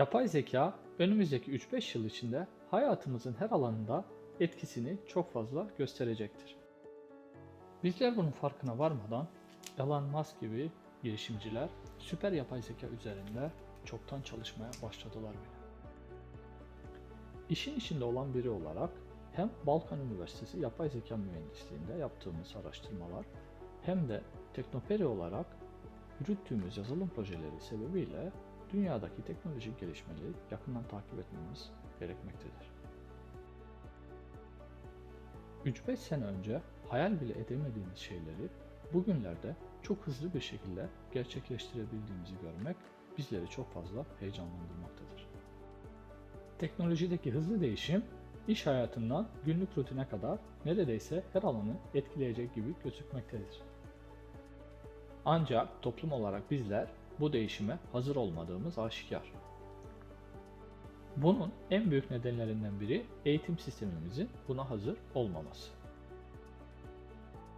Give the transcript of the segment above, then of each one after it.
Yapay zeka önümüzdeki 3-5 yıl içinde hayatımızın her alanında etkisini çok fazla gösterecektir. Bizler bunun farkına varmadan Elon Musk gibi girişimciler süper yapay zeka üzerinde çoktan çalışmaya başladılar bile. İşin içinde olan biri olarak hem Balkan Üniversitesi Yapay Zeka Mühendisliğinde yaptığımız araştırmalar hem de Teknoperi olarak yürüttüğümüz yazılım projeleri sebebiyle dünyadaki teknolojik gelişmeleri yakından takip etmemiz gerekmektedir. 3-5 sene önce hayal bile edemediğimiz şeyleri bugünlerde çok hızlı bir şekilde gerçekleştirebildiğimizi görmek bizleri çok fazla heyecanlandırmaktadır. Teknolojideki hızlı değişim iş hayatından günlük rutine kadar neredeyse her alanı etkileyecek gibi gözükmektedir. Ancak toplum olarak bizler bu değişime hazır olmadığımız aşikar. Bunun en büyük nedenlerinden biri eğitim sistemimizin buna hazır olmaması.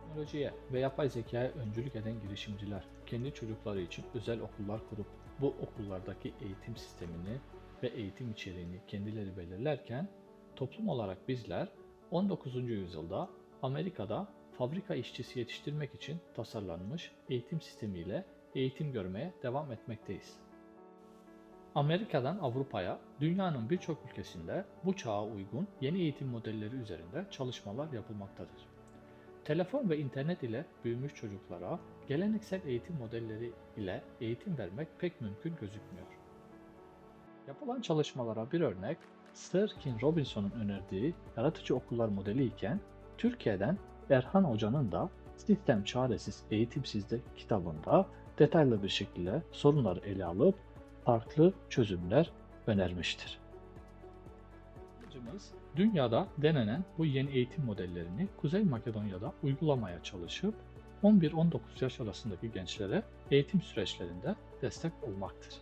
Teknolojiye ve yapay zekaya öncülük eden girişimciler kendi çocukları için özel okullar kurup bu okullardaki eğitim sistemini ve eğitim içeriğini kendileri belirlerken toplum olarak bizler 19. yüzyılda Amerika'da fabrika işçisi yetiştirmek için tasarlanmış eğitim sistemiyle eğitim görmeye devam etmekteyiz. Amerika'dan Avrupa'ya dünyanın birçok ülkesinde bu çağa uygun yeni eğitim modelleri üzerinde çalışmalar yapılmaktadır. Telefon ve internet ile büyümüş çocuklara geleneksel eğitim modelleri ile eğitim vermek pek mümkün gözükmüyor. Yapılan çalışmalara bir örnek Sir Ken Robinson'un önerdiği yaratıcı okullar modeli iken Türkiye'den Erhan Hoca'nın da Sistem Çaresiz Eğitimsizde kitabında detaylı bir şekilde sorunları ele alıp farklı çözümler önermiştir. Amacımız dünyada denenen bu yeni eğitim modellerini Kuzey Makedonya'da uygulamaya çalışıp 11-19 yaş arasındaki gençlere eğitim süreçlerinde destek olmaktır.